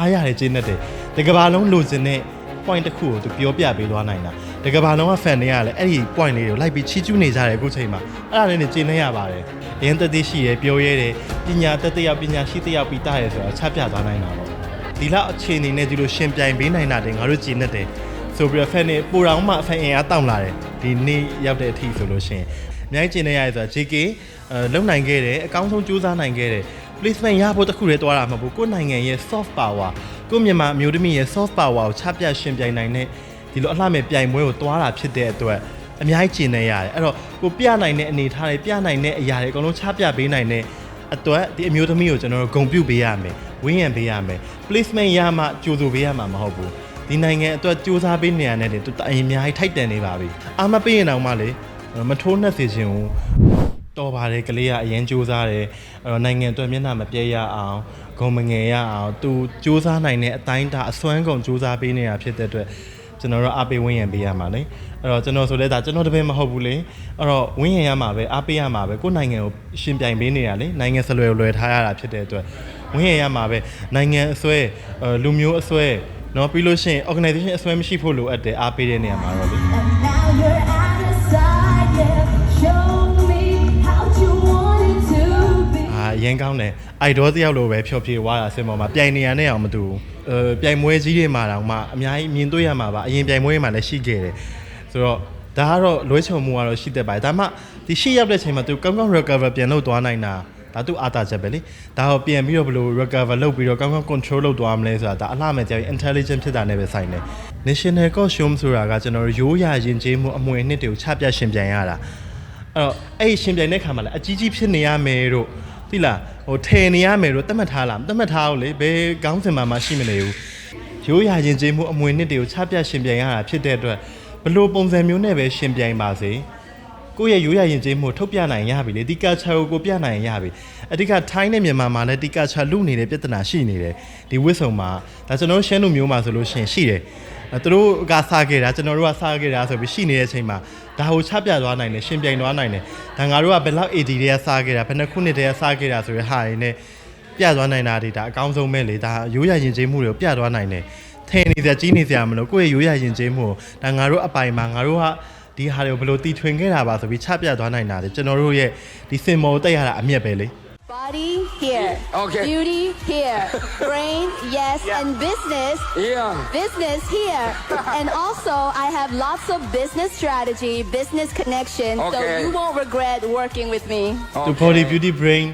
အားရတယ်ကျင်းတတ်တယ်ဒီကဘာလုံးလိုချင်တဲ့ point တစ်ခုကိုသူပြောပြပေးသွားနိုင်တာဒီကဘာလုံးက fan တွေကလည်းအဲ့ဒီ point လေးတွေကိုလိုက်ပြီးချီးကျူးနေကြတယ်အခုချိန်မှာအဲ့ဒါလေးနဲ့ကျင်းနေရပါတယ်အရင်တက်သေးရှိရယ်ပြောရဲတယ်ပညာတက်တဲ့ရောက်ပညာရှိတဲ့ရောက်ပြီးတာရယ်ဆိုတော့ချပြသွားနိုင်တာပေါ့ဒီလောက်အခြေအနေနဲ့ဒီလိုရှင်ပြိုင်ပေးနိုင်တာတင်ငါတို့ကျင်းတတ်တယ်ဆိုပြီးတော့ fan တွေပိုတောင်မှ fan အင်အားတောင်းလာတယ်ဒီနေ့ရောက်တဲ့အထိဆိုလို့ရှိရင်အများကြီးကျင်းနေရတယ်ဆိုတာ JK အဲလုံနိုင်ခဲ့တယ်အကောင်းဆုံးကြိုးစားနိုင်ခဲ့တယ် placement ရဖို့တခုတည်းတွားတာမဟုတ်ဘူးကိုယ့်နိုင်ငံရဲ့ soft power ကိုယ့်မြန်မာအမျိုးသမီးရဲ့ soft power ကိုချပြရှင်ပြိုင်နိုင်တဲ့ဒီလိုအလှမဲ့ပြိုင်ပွဲကိုတွားတာဖြစ်တဲ့အတွက်အများကြီးကျင်နေရတယ်အဲ့တော့ကိုပြနိုင်တဲ့အနေအထားတွေပြနိုင်တဲ့အရာတွေအကုန်လုံးချပြပေးနိုင်တဲ့အတွက်ဒီအမျိုးသမီးကိုကျွန်တော်တို့ဂုဏ်ပြုပေးရမယ်ဝင်းရံပေးရမယ် placement ရမှကြိုဆိုပေးရမှာမဟုတ်ဘူးဒီနိုင်ငံအတွက်စူးစမ်းပေးနေရတဲ့တူအရင်အများကြီးထိုက်တန်နေပါပြီအားမပေးရင်တော့မှလေမထိုးနှက်စေခြင်းဘူး တော်ပါတယ်ကလေးကအရင်စူးစမ်းတယ်အဲ့တော့နိုင်ငံအတွက်မျက်နှာမပြဲရအောင်ဂုံမငယ်ရအောင်သူစူးစမ်းနိုင်တဲ့အတိုင်းအတာအစွမ်းကုန်စူးစမ်းပေးနေတာဖြစ်တဲ့အတွက်ကျွန်တော်တို့အားပေးဝင်းရံပေးရမှာလေအဲ့တော့ကျွန်တော်ဆိုလဲဒါကျွန်တော်တပည့်မဟုတ်ဘူးလေအဲ့တော့ဝင်းရံရမှာပဲအားပေးရမှာပဲကိုယ့်နိုင်ငံကိုရှင်ပြိုင်ပေးနေတာလေနိုင်ငံစလွယ်လွယ်ထားရတာဖြစ်တဲ့အတွက်ဝင်းရံရမှာပဲနိုင်ငံအစွဲအဲလူမျိုးအစွဲเนาะပြီးလို့ရှိရင် organization အစွဲမရှိဖို့လိုအပ်တယ်အားပေးတဲ့နေရာမှာတော့လေ အာအရင်ကောင်းတယ်အိုက်ဒေါတယောက်လိုပဲဖြောဖြေသွားတာစင်ပေါ်မှာပြိုင်နေရတဲ့အောင်မတူဘူးအဲပြိုင်ပွဲကြီးတွေမှာတောင်မှအများကြီးမြင်တွေ့ရမှာပါအရင်ပြိုင်ပွဲတွေမှာလည်းရှိခဲ့တယ်ဆိုတော့ဒါကတော့လွဲချုံမှုကတော့ရှိတတ်ပါတယ်ဒါမှဒီရှိရောက်တဲ့ချိန်မှာသူကောင်းကောင်း recover ပြန်လုပ်သွားနိုင်တာဒါသူအားတာချက်ပဲလေဒါတော့ပြန်ပြီးတော့ဘယ်လို recover လုပ်ပြီးတော့ကောင်းကောင်း control လုပ်သွားမလဲဆိုတာဒါအလှမဲ့ကြောင် intelligent ဖြစ်တာနဲ့ပဲဆိုင်တယ် national costume ဆိုတာကကျွန်တော်တို့ရိုးရာယဉ်ကျေးမှုအမွေအနှစ်တွေကိုချပြရှင်ပြန်ရတာအဲ့တော့အဲ့ဒီရှင်ပြိုင်တဲ့ခါမှာလည်းအကြီးကြီးဖြစ်နေရမယ်တို့ သိလားဟိုထယ်နေရမယ်တို့တတ်မှတ်ထားလားတတ်မှတ်ထားအောင်လေဘယ်ကောင်းစင်မှာမှရှိမနေဘူးရိုးရာရင်ကျေးမှုအမွေနှစ်တွေကိုချပြရှင်ပြိုင်ရတာဖြစ်တဲ့အတွက်ဘလို့ပုံစံမျိုးနဲ့ပဲရှင်ပြိုင်ပါစေကိုယ့်ရဲ့ရိုးရာရင်ကျေးမှုကိုထုတ်ပြနိုင်ရပြီလေဒီ culture ကိုကိုပြနိုင်ရပြီအဓိကထိုင်းနဲ့မြန်မာမှာလည်းဒီ culture လူနေတဲ့ပြဿနာရှိနေတယ်ဒီဝစ်ဆုံမှာဒါကျွန်တော်တို့ရှမ်းလူမျိုးမှာဆိုလို့ရှိရင်ရှိတယ်အဲ သူတို့ကစားခဲ့တာကျွန်တော်တို့ကစားခဲ့တာဆိုပြီးရှိနေတဲ့အချိန်မှာဒါကိုချပြသွားနိုင်တယ်ရှင်ပြိုင်သွားနိုင်တယ်ဒါငါတို့ကဘယ်လောက် AD တွေကစားခဲ့တာဘယ်နှခုနှစ်တည်းကစားခဲ့တာဆိုရဟာရင်းနဲ့ပြသွားနိုင်တာဒီဒါအကောင်းဆုံးပဲလေဒါရိုးရာရင်ကျေးမှုတွေကိုပြသွားနိုင်တယ်ထင်နေစရာကြီးနေစရာမလိုကိုယ့်ရဲ့ရိုးရာရင်ကျေးမှုကိုဒါငါတို့အပိုင်မှာငါတို့ကဒီဟာတွေကိုဘယ်လိုတီထွင်ခဲ့တာပါဆိုပြီးချပြသွားနိုင်တာလေကျွန်တော်တို့ရဲ့ဒီစင်မောတက်ရတာအမြတ်ပဲလေ Body here. Okay. Beauty here. Brain, yes. And business, Yeah. business here. and also, I have lots of business strategy, business connection. So Okay. you won't regret working with me. သူ body beauty brain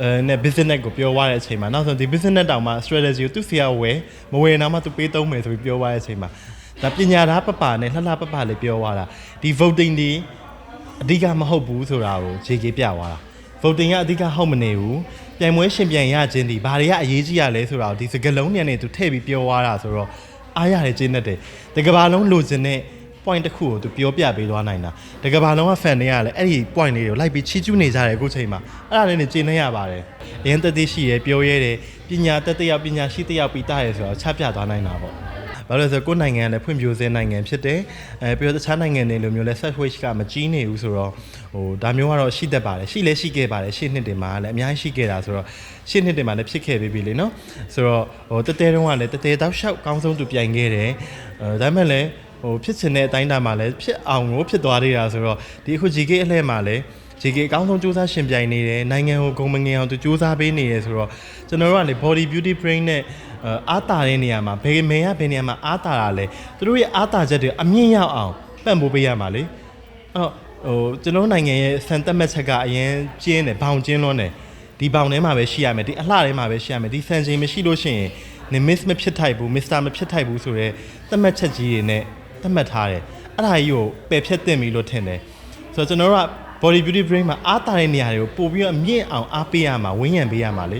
အဲနဲ့ business ကိုပြောသွားတဲ့အချိန်မှာနောက်ဆုံးဒီ business တောင်မှ strategy ကိုသူစီရဝယ်မဝယ်နောက်မှသူပေးသုံးမယ်ဆိုပြီးပြောသွားတဲ့အချိန်မှာဒါပညာသားပပနဲ့လှလှပပလေးပြောသွားတာဒီ voting ဒီအဓိကမဟုတ်ဘူးဆိုတာကိုခြေကြီးပြသွားတာ voting ကအဓိကဟုတ်မနေဘူးပြိုင်ပွဲရှင်ပြိုင်ရခြင်းဒီဘာတွေကအရေးကြီးရလဲဆိုတာကိုဒီစကလုံးညံနေသူထည့်ပြီးပြောသွားတာဆိုတော့အားရတယ်ကျင်းတတ်တယ်ဒီကဘာလုံးလိုချင်တဲ့ point တစ်ခုကိုသူပြောပြပေးသွားနိုင်တာတကဘာလုံးက fan တွေကလည်းအဲ့ဒီ point လေးတွေကိုလိုက်ပြီးချီးကျူးနေကြတယ်အခုချိန်မှာအဲ့ဒါလေးနဲ့ကျင်းနေရပါတယ်အရင်တက်သေးရှိရယ်ပြောရဲတယ်ပညာတက်တဲ့ရောက်ပညာရှိတဲ့ရောက်ပြီးတာရယ်ဆိုတော့ချပြသွားနိုင်တာပေါ့ ဘာလို့လဲဆိုတော့ကိုယ့်နိုင်ငံကလည်းဖွံ့ဖြိုးဆဲနိုင်ငံဖြစ်တယ်အဲပြီးတော့တခြားနိုင်ငံတွေလိုမျိုးလဲ set wage ကမကြီးနေဘူးဆိုတော့ဟိုဒါမျိုးကတော့ရှိတတ်ပါတယ်ရှိလဲရှိခဲ့ပါတယ်ရှေ့နှစ်တင်မှာလည်းအများကြီးရှိခဲ့တာဆိုတော့ရှေ့နှစ်တင်မှာလည်းဖြစ်ခဲ့ပြီးပြီလေနော်ဆိုတော့ဟိုတတဲတုန်းကလည်းတတဲတောက်လျှောက်ကောင်းဆုံးသူပြိုင်ခဲ့တယ်အဲဒါပေမဲ့လည်းဟိုဖြစ်ချင်တဲ့အတိုင်းအတာမှာလည်းဖြစ်အောင်ကိုဖြစ်သွားသေးတာဆိုတော့ဒီအခု GK အလှည့်မှာလည်း GK အကောင်းဆုံးစူးစမ်းရှင်ပြိုင်နေတယ်နိုင်ငံကိုဂုဏ်မငင်အောင်သူစူးစမ်းပေးနေတယ်ဆိုတော့ကျွန်တော်တို့ကလေ body beauty brain နဲ့ အာအားတာတဲ့နေရာမှာဘယ်မင်းကဘယ်နေရာမှာအားတာတာလဲသူတို့ရဲ့အားတာချက်တွေအမြင့်ရောက်အောင်ပံ့ပိုးပေးရမှာလေအဲ့တော့ဟိုကျွန်တော်တို့နိုင်ငံရဲ့စံတက်မှတ်ချက်ကအရင်ကျင်းတယ်ဘောင်ကျင်းလွန်းတယ်ဒီဘောင်ထဲမှာပဲရှိရမယ်ဒီအလှထဲမှာပဲရှိရမယ်ဒီစံချိန်မရှိလို့ရှိရင်နေ miss မဖြစ်ထိုက်ဘူး Mr မဖြစ်ထိုက်ဘူးဆိုတော့သတ်မှတ်ချက်ကြီးတွေနဲ့သတ်မှတ်ထားတယ်အဲ့ဒါကြီးကိုပယ်ဖြတ်တင်ပြီလို့ထင်တယ်ဆိုတော့ကျွန်တော်တို့က body beauty brain မှာအားတာတဲ့နေရာတွေကိုပို့ပြီးတော့မြင့်အောင်အားပေးရမှာဝန်းရံပေးရမှာလေ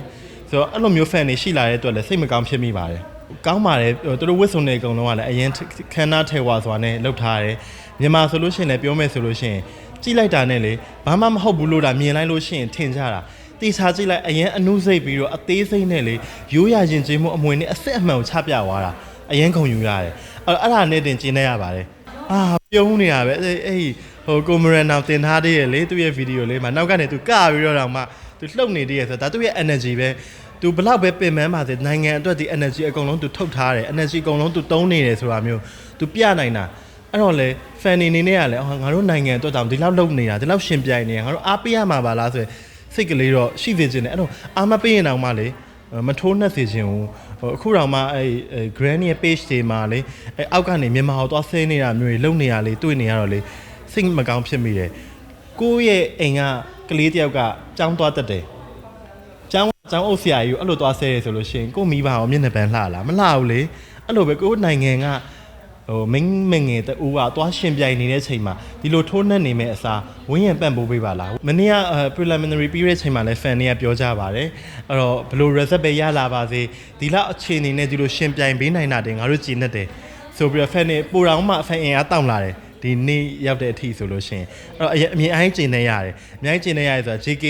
ဆိုတော့အဲ့လိုမျိုး fan တွေရှိလာတဲ့အတွက်လည်းစိတ်မကောင်းဖြစ်မိပါတယ်ကောင်းပါတယ်ဟိုသူတို့ဝတ်စုံတွေအကုန်လုံးကလည်းအရင်ခန်းနာထဲဝါစွာနဲ့လှုပ်ထားတယ်မြန်မာဆိုလို့ရှိရင်လည်းပြောမယ်ဆိုလို့ရှိရင်ကြည့်လိုက်တာနဲ့လေဘာမှမဟုတ်ဘူးလို့ဒါမြင်လိုက်လို့ရှိရင်ထင်ကြတာတေချာကြည့်လိုက်အရင်အနုစိတ်ပြီးတော့အသေးစိတ်နဲ့လေရိုးရရင်ချင်းမှုအမွေနဲ့အစစ်အမှန်ကိုချပြသွားတာအရင်ခုံယူရတယ်အဲ့တော့အဲ့ဒါနဲ့တင်ကျင်းနေရပါတယ်အာပြုံးနေတာပဲအဲ့အဲ့ဟိုကိုမရန်နောင်တင်ထားသေးရဲ့လေသူ့ရဲ့ဗီဒီယိုလေးမှာနောက်ကနေသူကပြီးတော့တောင်မှ သူလှုပ်နေသေးရဲ့ဆိုတော့ဒါသူ့ရဲ့ energy ပဲသူဘလောက်ပဲပင်ပန်းပါစေနိုင်ငံအတွက်ဒီ energy အကုန်လုံးသူထုတ်ထားတယ် energy အကုန်လုံးသူတုံးနေတယ်ဆိုတာမျိုးသူပြနိုင်တာအဲ့တော့လေ fan နေနေနဲ့ကလည်းအော်ငါတို့နိုင်ငံအတွက်တောင်ဒီလောက်လုပ်နေတာဒီလောက်ရှင်ပြိုင်နေတာငါတို့အားပေးရမှာပါလားဆိုရင်စိတ်ကလေးတော့ရှိစေချင်တယ်အဲ့တော့အားမပေးရင်တောင်မှလေမထိုးနှက်စေချင်ဘူးဟိုအခုတောင်မှအဲ့ grand ရဲ့ page တွေမှာလေအဲ့အောက်ကနေမြန်မာကိုသွားဆင်းနေတာမျိုးတွေလုပ်နေရလေတွေ့နေရတော့လေစိတ်မကောင်းဖြစ်မိတယ် ကိုယ့်ရဲ့အိမ်ကကလေးတယောက်ကကြောင်းသွားတတ်တယ်ကျောင်းကျောင်းအုပ်ဆရာကြီးကိုအဲ့လိုသွားဆဲရဆိုလို့ရှိရင်ကိုမိဘအောင်မျက်နှာပန်းလှလားမလှဘူးလေအဲ့လိုပဲကိုနိုင်ငံကဟိုမင်းမငယ်တူကသွားရှင်ပြိုင်နေတဲ့ချိန်မှာဒီလိုထိုးနှက်နေမဲ့အစားဝင်းရံပန့်ပိုးပေးပါလားမနေ့က preliminary ပြီးတဲ့ချိန်မှာလည်း fan တွေကပြောကြပါတယ်အဲ့တော့ဘလို့ result ပဲရလာပါစေဒီလောက်အခြေအနေနဲ့ဒီလိုရှင်ပြိုင်ပေးနိုင်တာတင်ငါတို့ကြည်နေတယ်ဆိုပြီးတော့ fan တွေပိုတောင်မှ fan အင်အားတောင့်လာတယ် ဒီနေ့ရောက်တဲ့အထိဆိုလို့ရှိရင်အဲ့တော့အရင်အမြင်အိုင်းကျင်နေရတယ်အများကြီးကျင်နေရတယ်ဆိုတာ JK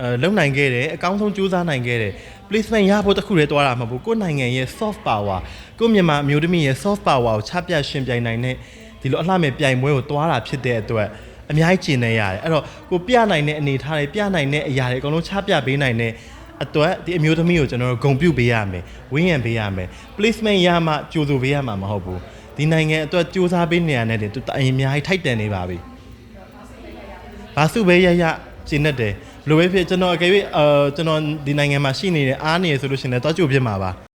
အဲလုံနိုင်ခဲ့တယ်အကောင်းဆုံးကြိုးစားနိုင်ခဲ့တယ် placement ရဖို့တခုတည်းတွားတာမဟုတ်ဘူးကိုယ့်နိုင်ငံရဲ့ soft power ကိုယ့်မြန်မာအမျိုးသမီးရဲ့ soft power ကိုချပြရှင်ပြိုင်နိုင်တဲ့ဒီလိုအလှမဲ့ပြိုင်ပွဲကိုတွားတာဖြစ်တဲ့အတွက်အများကြီးကျင်နေရတယ်အဲ့တော့ကိုပြနိုင်တဲ့အနေထားတွေပြနိုင်တဲ့အရာတွေအကုန်လုံးချပြပေးနိုင်တဲ့အတွက်ဒီအမျိုးသမီးကိုကျွန်တော်တို့ဂုံပြုတ်ပေးရမယ်ဝင်းရံပေးရမယ် placement ရမှကြိုးဆိုပေးရမှာမဟုတ်ဘူး ဒီနိုင်ငံအတွက်စူးစမ်းပေးနေရတဲ့တူအရင်အများကြီးထိုက်တန်နေပါပြီဘာစုပဲရရကျင်းတတ်တယ်ဘယ်လိုပဲဖြစ်ကျွန်တော်အကယ်၍အာကျွန်တော်ဒီနိုင်ငံမှာရှိနေတယ်အားနေရဆိုလို့ရှိရင်လည်းတွားကြိုဖြစ်မှာပါ